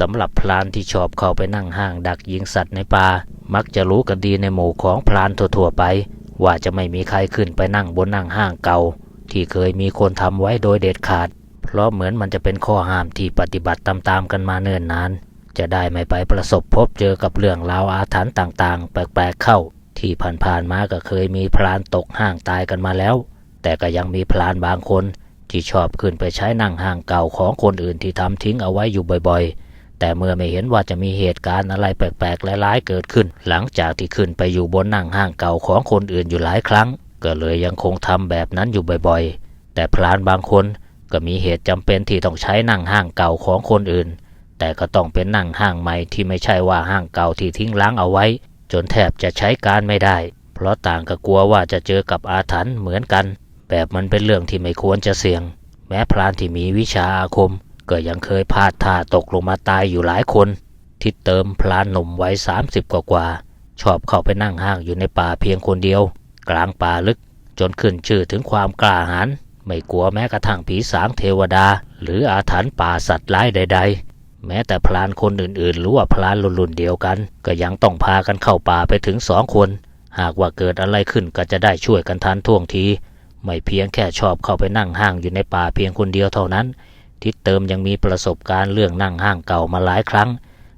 สำหรับพรานที่ชอบเข้าไปนั่งห้างดักยิงสัตว์ในป่า มักจะรู้กันดีในหมู่ของพรานทั่วๆไป ว่าจะไม่มีใครขึ้นไปนั่งบนนั่งห้างเก่า ที่เคยมีคนทำไว้โดยเด็ดขาด เพราะเหมือนมันจะเป็นข้อห้ามที่ปฏิบัติตามๆกันมาเนิ่นนาน จะได้ไม่ไปประสบพบเจอกับเรื่องราวอาถรรพ์ต่างๆ แปลกๆเข้า ที่ผ่านๆมาก็เคยมีพรานตกห้างตายกันมาแล้ว แต่ก็ยังมีพรานบางคนที่ชอบขึ้นไปใช้นั่งห้างเก่าของคนอื่นที่ทำทิ้งเอาไว้อยู่บ่อยๆ แต่เมื่อไม่เห็นว่าจะมีเหตุการณ์อะไรแปลกๆร้ายๆเกิดขึ้น หลังจากที่ขึ้นไปอยู่บนนั่งห้างเก่าของคนอื่นอยู่หลายครั้ง ก็เลยยังคงทำแบบนั้นอยู่บ่อยๆ แต่พรานบางคนก็มีเหตุจำเป็นที่ต้องใช้นั่งห้างเก่าของคนอื่น แต่ก็ต้องเป็นนั่งห้างใหม่ที่ไม่ใช่ว่าห้างเก่าที่ทิ้งล้างเอาไว้ จนแทบจะใช้การไม่ได้ เพราะต่างก็กลัวว่าจะเจอกับอาถรรพ์เหมือนกัน แบบมันเป็นเรื่องที่ไม่ควรจะเสี่ยง แม้พรานที่มีวิชาอาคม ก็ยังเคยพลาดท่าตกลงมาตายอยู่หลายคน ที่เติมพลานหนุ่มวัยสามสิบกว่าชอบเข้าไปนั่งห้างอยู่ในป่าเพียงคนเดียว กลางป่าลึกจนขึ้นชื่อถึงความกล้าหาญไม่กลัวแม้กระทั่งผีสางเทวดา หรืออาถรรพ์ป่าสัตว์ร้ายใด ๆ แม้แต่พลานคนอื่นๆ หรือว่าพลานรุ่นๆเดียวกัน ก็ยังต้องพากันเข้าป่าไปถึงสองคน หากว่าเกิดอะไรขึ้นก็จะได้ช่วยกันทันท่วงที ไม่เพียงแค่ชอบเข้าไปนั่งห้างอยู่ในป่าเพียงคนเดียวเท่านั้น ทิดเติมยังมีประสบการณ์เรื่องนั่งห้างเก่ามาหลายครั้ง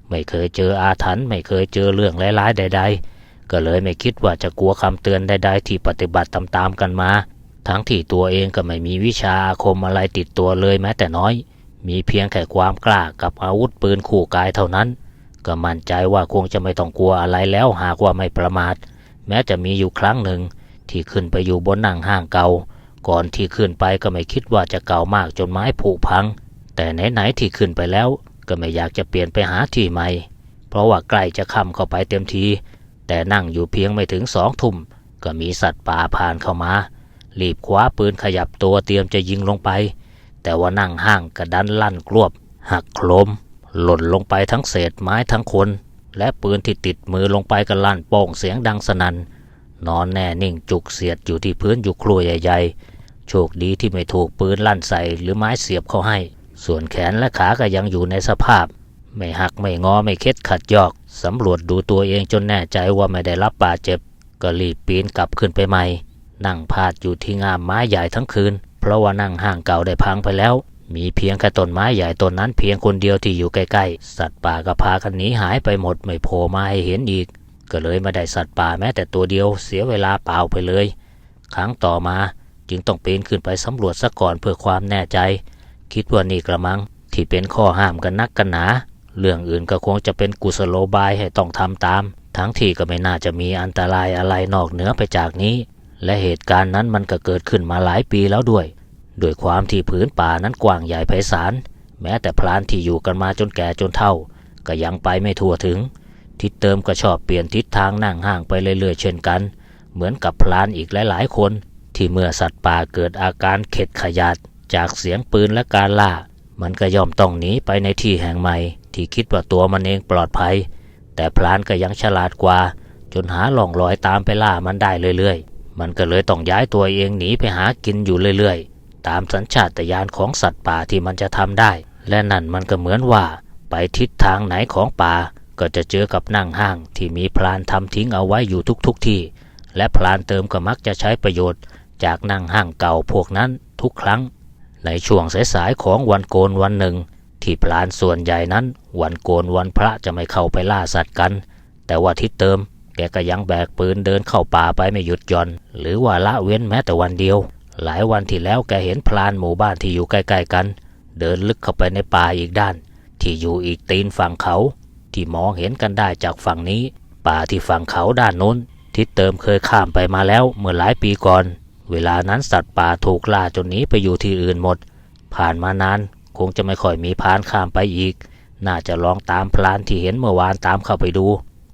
ไม่เคยเจออาถรรพ์ไม่เคยเจอเรื่องร้ายๆใด ๆ ก็เลยไม่คิดว่าจะกลัวคำเตือนใด ๆ ที่ปฏิบัติตามๆกันมา ทั้งที่ตัวเองก็ไม่มีวิชาอาคมอะไรติดตัวเลยแม้แต่น้อย มีเพียงแค่ความกล้ากับอาวุธปืนขู่กายเท่านั้น ก็มั่นใจว่าคงจะไม่ต้องกลัวอะไรแล้วหากว่าไม่ประมาท แม้จะมีอยู่ครั้งหนึ่งที่ขึ้นไปอยู่บนนั่งห้างเก่า ก่อนที่ขึ้นไปก็ไม่คิดว่าจะเก่ามากจนไม้ผุพัง แต่ไหนๆที่ขึ้นไปแล้ว ก็ไม่อยากจะเปลี่ยนไปหาที่ใหม่ เพราะว่าใกล้จะค่ำเข้าไปเต็มที แต่นั่งอยู่เพียงไม่ถึงสองทุ่มก็มีสัตว์ป่าผ่านเข้ามา รีบคว้าปืนขยับตัวเตรียมจะยิงลงไป แต่ว่านั่งห้างกระดันลั่นกลวบ หักโครมหล่นลงไปทั้งเศษไม้ทั้งคน และปืนที่ติดมือลงไปก็ลั่นโป่งเสียงดังสนั่น นอนแน่นิ่งจุกเสียดอยู่ที่พื้นอยู่ครัวใหญ่ ๆ โชคดีที่ไม่ถูกปืนลั่นใส่หรือไม้เสียบเข้าให้ ส่วนแขนและขาก็ยังอยู่ในสภาพ ไม่หักไม่งอไม่เค็ดขัดยอกสำรวจดูตัวเองจนแน่ใจว่าไม่ได้รับบาดเจ็บ ก็รีบปีนกลับขึ้นไปใหม่ นั่งพาดอยู่ที่งามไม้ใหญ่ทั้งคืน เพราะว่านั่งห้างเก่าได้พังไปแล้ว มีเพียงแค่ต้นไม้ใหญ่ต้นนั้นเพียงคนเดียวที่อยู่ใกล้ๆ สัตว์ป่าก็พากันหนีหายไปหมดไม่โผล่มาให้เห็นอีก ก็เลยไม่ได้สัตว์ป่าแม้แต่ตัวเดียวเสียเวลาเปล่าไปเลย ครั้งต่อมาจึงต้องปีนขึ้นไปสำรวจซะก่อนเพื่อความแน่ใจ คิดว่านี่กระมังที่เป็นข้อห้ามกันนักกันหนา เรื่องอื่นก็คงจะเป็นกุศโลบายให้ต้องทำตาม ทั้งที่ก็ไม่น่าจะมีอันตรายอะไรนอกเหนือไปจากนี้ และเหตุการณ์นั้นมันก็เกิดขึ้นมาหลายปีแล้วด้วย โดยความที่ผืนป่านั้นกว้างใหญ่ไพศาล แม้แต่พลานที่อยู่กันมาจนแก่จนเฒ่า ก็ยังไปไม่ทั่วถึง ทิศเติมก็ชอบเปลี่ยนทิศทางนั่งห่างไปเรื่อยๆเช่นกัน เหมือนกับพลานอีกหลายๆคน ที่เมื่อสัตว์ป่าเกิดอาการเข็ดขยาดจากเสียงปืนและการล่า มันก็ยอมต้องหนีไปในที่แห่งใหม่ ที่คิดว่าตัวมันเองปลอดภัย แต่พลานก็ยังฉลาดกว่า จนหาหล่องลอยตามไปล่ามันได้เรื่อยๆ มันก็เลยต้องย้ายตัวเองหนีไปหากินอยู่เรื่อยๆ ตามสัญชาตญาณของสัตว์ป่าที่มันจะทำได้ และนั่นมันก็เหมือนว่าไปทิศทางไหนของป่า ก็จะเจอกับนั่งห้างที่มีพลานทำทิ้งเอาไว้อยู่ทุกๆทที่ และพลานเติมก็มักจะใช้ประโยชน์ จากนั่งห้างเก่าพวกนั้นทุกครั้ง ในช่วงสายๆของวันโกนวันหนึ่ง ที่พลานส่วนใหญ่นั้น วันโกนวันพระจะไม่เข้าไปล่าสัตว์กัน แต่ว่าทิศเติมแกก็ยังแบกปืนเดินเข้าป่าไปไม่หยุดหย่อน หรือว่าละเว้นแม้แต่วันเดียว หลายวันที่แล้วแกเห็นพลานหมู่บ้านที่อยู่ใกล้ๆกัน เดินลึกเข้าไปในป่าอีกด้าน ที่อยู่อีกตีนฝั่งเขา ที่มองเห็นกันได้จากฝั่งนี้ ป่าที่ฝั่งเขาด้านโน้นทิศเติมเคยข้ามไปมาแล้วเมื่อหลายปีก่อน เวลานั้นสัตว์ป่าถูกล่าจนหนีไปอยู่ที่อื่นหมด ผ่านมานานคงจะไม่ค่อยมีพานข้ามไปอีก น่าจะลองตามพลานที่เห็นเมื่อวานตามเข้าไปดู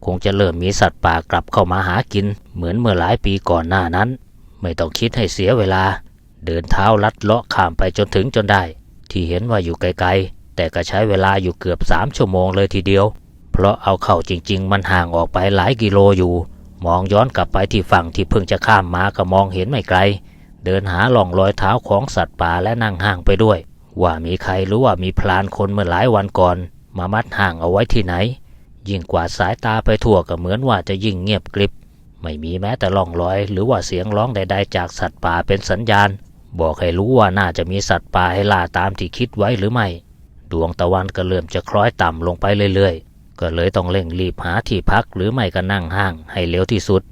คงจะเริ่มมีสัตว์ป่ากลับเข้ามาหากิน เหมือนเมื่อหลายปีก่อนหน้านั้น ไม่ต้องคิดให้เสียเวลา เดินเท้าลัดเลาะข้ามไปจนถึงจนได้ ที่เห็นว่าอยู่ไกลๆ แต่ก็ใช้เวลาอยู่เกือบสามชั่วโมงเลยทีเดียว เพราะเอาเข้าจริง ๆ มันห่างออกไปหลายกิโลอยู่ มองย้อนกลับไปที่ฝั่งที่เพิ่งจะข้ามมาก็มองเห็นไม่ไกล เดินหาล่องรอยเท้าของสัตว์ป่าและนั่งห่างไปด้วย ว่ามีใครรู้ว่ามีพลานคนเมื่อหลายวันก่อน มามัดห่างเอาไว้ที่ไหน ยิ่งกว่าสายตาไปทั่วก็เหมือนว่าจะยิ่งเงียบกริบ ไม่มีแม้แต่ร่องรอย หรือว่าเสียงร้องใด ๆ จากสัตว์ป่าเป็นสัญญาณ บอกให้รู้ว่าน่าจะมีสัตว์ป่าให้ล่าตามที่คิดไว้หรือไม่ ดวงตะวันก็เริ่มจะคล้อยต่ำลงไปเรื่อยๆ ก็เลยต้องเร่งรีบหาที่พักหรือไม่ก็นั่งห้างให้เร็วที่สุด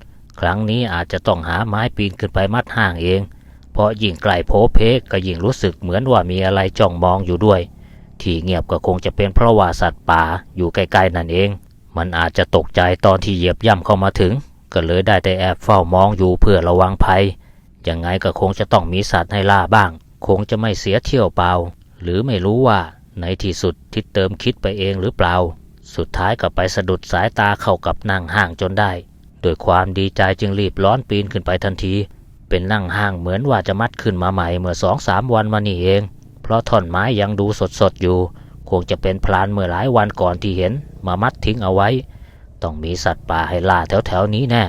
ครั้งนี้อาจจะต้องหาไม้ปีนขึ้นไปมัดห้างเอง เพราะยิ่งไกลโพเพกก็ยิ่งรู้สึกเหมือนว่ามีอะไรจ้องมองอยู่ด้วย ที่เงียบก็คงจะเป็นเพราะว่าสัตว์ป่าอยู่ใกล้ๆนั่นเอง มันอาจจะตกใจตอนที่เหยียบย่ำเข้ามาถึง ก็เลยได้แต่แอบเฝ้ามองอยู่เพื่อระวังภัย ยังไงก็คงจะต้องมีสัตว์ให้ล่าบ้าง คงจะไม่เสียเที่ยวเปล่า หรือไม่รู้ว่าในที่สุดทิศเติมคิดไปเองหรือเปล่า สุดท้ายก็ไปสะดุดสายตาเข้ากับนั่งห้างจนได้โดยความดีใจจึงรีบร้อนปีนขึ้นไปทันที เป็นนั่งห้างเหมือนว่าจะมัดขึ้นมาใหม่เมื่อสองสามวันมานี่เอง เพราะท่อนไม้ยังดูสดๆอยู่คงจะเป็นพลานเมื่อหลายวันก่อนที่เห็นมามัดทิ้งเอาไว้ ต้องมีสัตว์ป่าให้ล่าแถวๆนี้แน่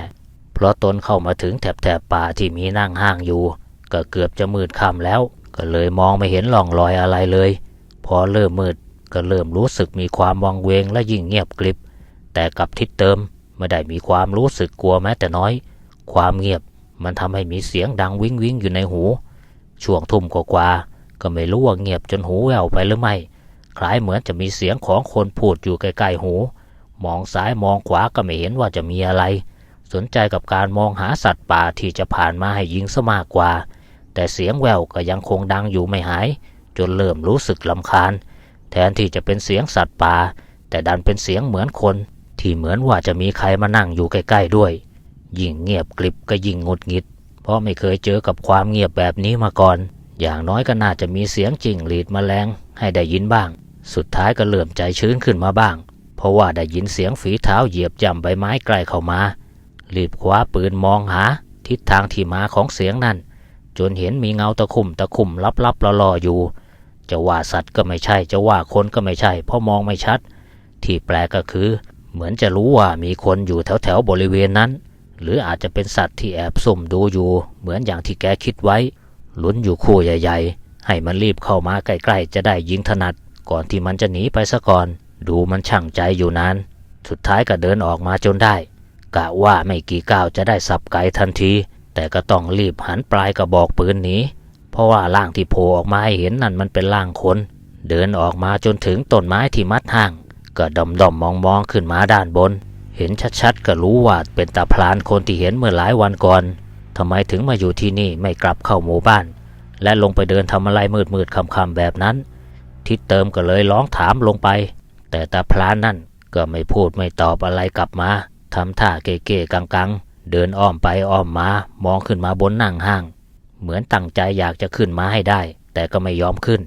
เพราะตนเข้ามาถึงแถบๆป่าที่มีนั่งห้างอยู่ ก็เกือบจะมืดค่ำแล้ว ก็เลยมองไม่เห็นร่องรอยอะไรเลย พอเริ่มมืด ก็เริ่มรู้สึกมีความวังเวงและยิ่งเงียบกริบ แต่กับทิศเติมไม่ได้มีความรู้สึกกลัวแม้แต่น้อย ความเงียบมันทำให้มีเสียงดังวิ้งวิ้งอยู่ในหู ช่วงทุ่มกว่าก็ไม่รู้ว่าเงียบจนหูแว่วไปหรือไม่ คล้ายเหมือนจะมีเสียงของคนพูดอยู่ใกล้ๆหู มองซ้ายมองขวาก็ไม่เห็นว่าจะมีอะไร สนใจกับการมองหาสัตว์ป่าที่จะผ่านมาให้ยิงซะมากกว่า แต่เสียงแววก็ยังคงดังอยู่ไม่หาย จนเริ่มรู้สึกลำคาญ แทนที่จะเป็นเสียงสัตว์ป่าแต่ดันเป็นเสียงเหมือนคน ที่เหมือนว่าจะมีใครมานั่งอยู่ใกล้ๆด้วย ยิ่งเงียบกริบก็ยิ่งหงุดหงิด เพราะไม่เคยเจอกับความเงียบแบบนี้มาก่อน อย่างน้อยก็น่าจะมีเสียงจิ่งหรีดแมลงให้ได้ยินบ้าง สุดท้ายก็เริ่อมใจชื้นขึ้นมาบ้าง เพราะว่าได้ยินเสียงฝีเท้าเหยียบย่ำใบไม้ใกล้เข้ามารีบคว้าปืนมองหา ทิศทางที่มาของเสียงนั่นจนเห็นมีเงาตะคุ่มตะคุ่มลับๆล่อๆอยู่ จะว่าสัตว์ก็ไม่ใช่ จะว่าคนก็ไม่ใช่ เพราะมองไม่ชัด ที่แปลกก็คือ เหมือนจะรู้ว่ามีคนอยู่แถวๆบริเวณนั้น หรืออาจจะเป็นสัตว์ที่แอบซุ่มดูอยู่ เหมือนอย่างที่แกคิดไว้ลุ้นอยู่คู่ใหญ่ ๆ ให้มันรีบเข้ามาใกล้ๆ จะได้ยิงถนัด ก่อนที่มันจะหนีไปซะก่อน ดูมันช่างใจอยู่นาน สุดท้ายก็เดินออกมาจนได้ กะว่าไม่กี่ก้าวจะได้สับไกทันที แต่ก็ต้องรีบหันปลายกระบอกปืนหนี เพราะว่าร่างที่โผล่ออกมาให้เห็นนั่นมันเป็นร่างคน เดินออกมาจนถึงต้นไม้ที่มัดห่าง ก็ดมดมมองมองขึ้นมาด้านบน เห็นชัดๆ ก็รู้ว่าเป็นตาพลานคนที่เห็นเมื่อหลายวันก่อนทำไมถึงมาอยู่ที่นี่ไม่กลับเข้าหมู่บ้าน และลงไปเดินทำอะไรมืดๆค่ำๆแบบนั้น ทิศเติมก็เลยร้องถามลงไป แต่ตาพลานนั่นก็ไม่พูดไม่ตอบอะไรกลับมาทำท่าเก๋ๆกังๆ เดินอ้อมไปอ้อมมา มองขึ้นมาบนนั่งห้าง เหมือนตั้งใจอยากจะขึ้นมาให้ได้ แต่ก็ไม่ยอมขึ้น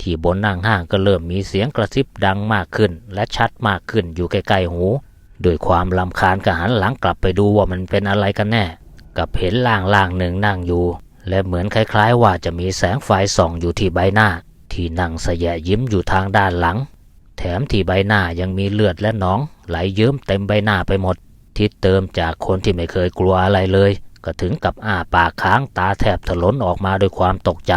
ที่บนนั่งห้างก็เริ่มมีเสียงกระซิบดังมากขึ้น และชัดมากขึ้นอยู่ใกล้ๆหูโดยความลำคาญก็หันหลังกลับไปดูว่ามันเป็นอะไรกันแน่ กับเห็นล่างล่างหนึ่งนั่งอยู่ และเหมือนคล้ายๆ ว่าจะมีแสงไฟส่องอยู่ที่ใบหน้า ที่นั่งสยะยิ้มอยู่ทางด้านหลัง แถมที่ใบหน้ายังมีเลือดและหนอง ไหลเยิ้มเต็มใบหน้าไปหมดทิศเติมจากคนที่ไม่เคยกลัวอะไรเลย ก็ถึงกับอ้าปากค้างตาแทบถลนออกมาด้วยความตกใจ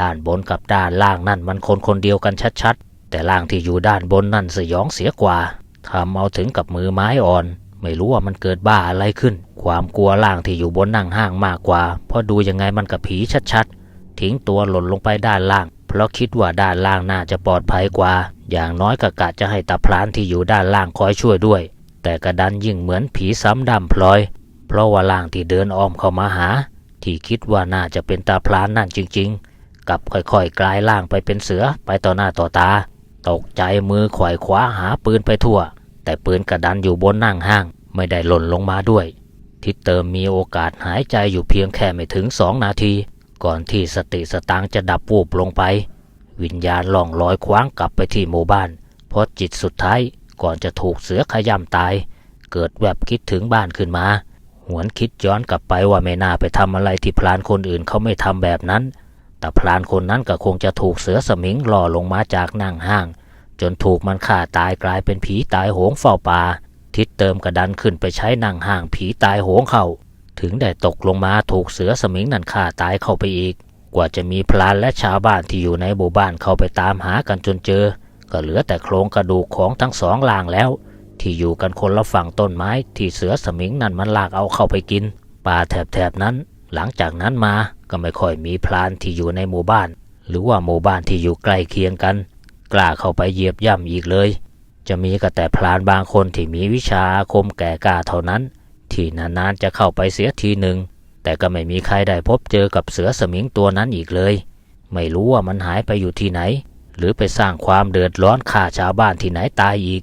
ด้านบนกับด้านล่างนั่นมันคนคนเดียวกันชัดๆ แต่ล่างที่อยู่ด้านบนนั่นสยองเสียกว่าทำเอาถึงกับมือไม้อ่อน ไม่รู้ว่ามันเกิดบ้าอะไรขึ้น ความกลัวล่างที่อยู่บนนั่งห้างมากกว่า เพราะดูยังไงมันกับผีชัดๆ ทิ้งตัวหล่นลงไปด้านล่าง เพราะคิดว่าด้านล่างน่าจะปลอดภัยกว่า อย่างน้อยก็กะจะให้ตาพลานที่อยู่ด้านล่างคอยช่วยด้วย แต่กระดันยิ่งเหมือนผีซ้ำดำพลอย เพราะว่าล่างที่เดินอ้อมเข้ามาหา ที่คิดว่าน่าจะเป็นตาพลานนั่นจริง ๆ กับค่อยๆกลายร่างไปเป็นเสือไปต่อหน้าต่อตา ตกใจมือขวายคว้าหาปืนไปทั่ว แต่ปืนกระดันอยู่บนนั่งห้าง ไม่ได้หล่นลงมาด้วย ทิศเติมมีโอกาสหายใจอยู่เพียงแค่ไม่ถึงสองนาที ก่อนที่สติสตางค์จะดับวูบลงไป วิญญาณล่องลอยคว้างกลับไปที่หมู่บ้าน เพราะจิตสุดท้ายก่อนจะถูกเสือขย่ำตาย เกิดแวบคิดถึงบ้านขึ้นมา หวนคิดย้อนกลับไปว่าไม่น่าไปทำอะไรที่พลานคนอื่นเขาไม่ทำแบบนั้น แต่พลานคนนั้นก็คงจะถูกเสือสมิงหล่อลงมาจากนั่งห้าง จนถูกมันฆ่าตายกลายเป็นผีตายโหงเฝ้าป่า ทิศเติมกระดันขึ้นไปใช้นั่งห้างผีตายโหงเข้าถึงได้ตกลงมาถูกเสือสมิงนั่นฆ่าตายเข้าไปอีก กว่าจะมีพลานและชาวบ้านที่อยู่ในหมู่บ้านเข้าไปตามหากันจนเจอ ก็เหลือแต่โครงกระดูกของทั้งสองล่างแล้ว ที่อยู่กันคนละฝั่งต้นไม้ที่เสือสมิงนั่นมันลากเอาเข้าไปกิน ป่าแถบๆนั้น หลังจากนั้นมาก็ไม่ค่อยมีพลานที่อยู่ในหมู่บ้าน หรือว่าหมู่บ้านที่อยู่ใกล้เคียงกัน กล้าเข้าไปเหยียบย่ำอีกเลย จะมีก็แต่พลานบางคนที่มีวิชาอาคมแก่กล้าเท่านั้น ที่นานๆจะเข้าไปเสียทีหนึ่งแต่ก็ไม่มีใครได้พบเจอกับเสือสมิงตัวนั้นอีกเลย ไม่รู้ว่ามันหายไปอยู่ที่ไหน หรือไปสร้างความเดือดร้อนข่าชาวบ้านที่ไหนตายอีก